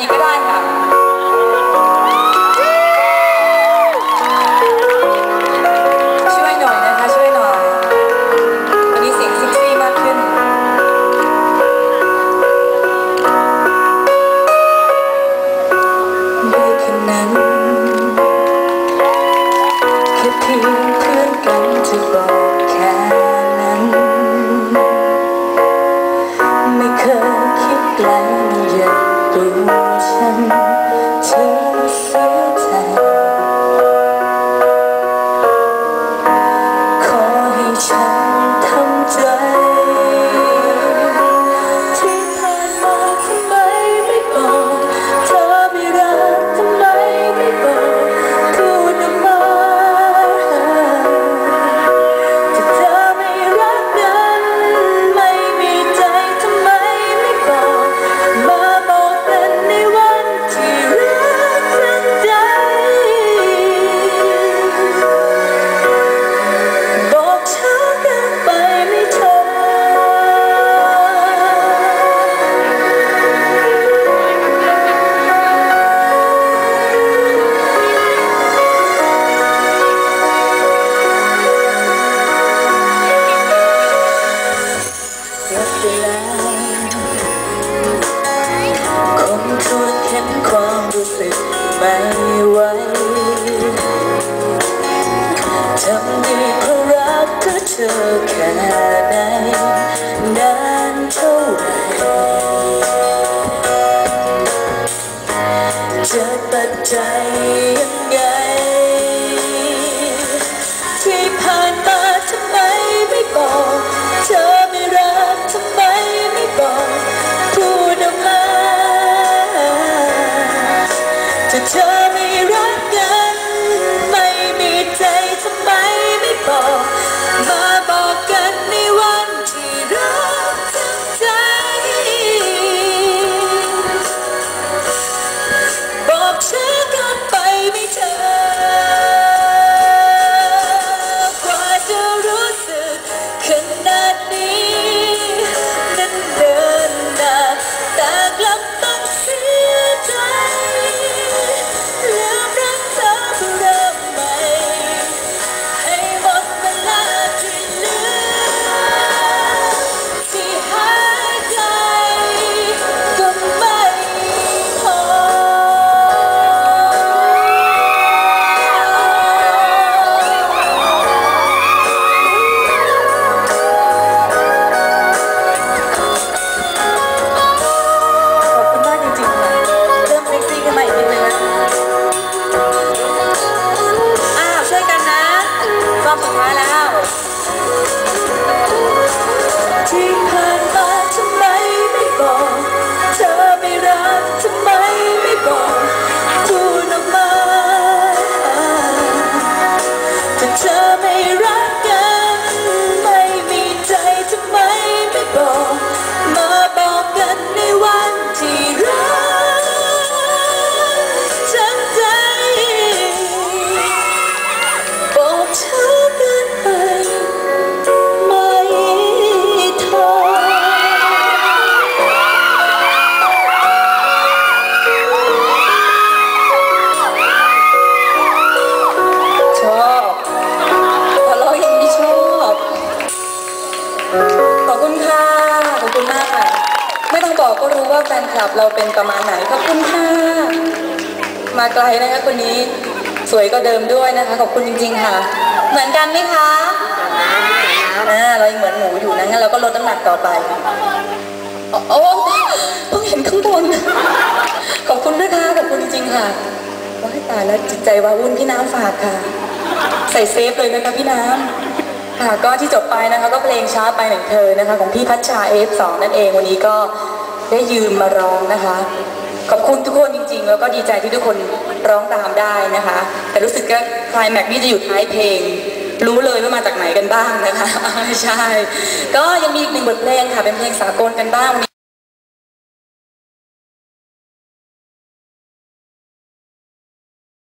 อีกก็ได้ค่ะช่วยหน่อยนะช่วยหน่อย วันนี้เสียงเซ็ดีมากขึ้นแค่เพียงเพื่อนกันจะบอกแค่ ใไม่ไหวทำดีเพราะรักเธอเธอแค่ไหนนานเท่าไหร่จะตัดใจ ถ้าเรอบสุ ไม่ต้องบอกก็รู้ว่าแฟนคลับเราเป็นประมาณไหนขอบคุณค่ะมาไกลนะคะคนนี้สวยก็เดิมด้วยนะคะ ขอบคุณจริง ๆ ค่ะ เหมือนกันไหมคะอ่าเรายังเหมือนหมูอยู่นะงั้นเราก็ลดน้ำหนักต่อไปโอ้โอ้เพิ่งเห็นข้างบนขอบคุณนะคะขอบคุณจริง ๆ ค่ะว้ายตายแล้วจิตใจวาวุ่นพี่น้ำฝากค่ะ ใส่เซฟเลยนะคะพี่น้ำค่ะก็ที่จบไปนะคะ ก็เพลงช้าไปหนึ่งเธอนะคะ ของพี่พัชชา F2 นั่นเองวันนี้ก็ ได้ยืมมาร้องนะคะ ขอบคุณทุกคนจริง ๆ แล้วก็ดีใจที่ทุกคนร้องตามได้นะคะ แต่รู้สึกว่าคลายแม็กนี่จะอยู่ท้ายเพลง รู้เลยว่ามาจากไหนกันบ้างนะคะใช่ ก็ยังมีอีกหนึ่งบทเพลงค่ะเป็นเพลงสากลกันบ้าง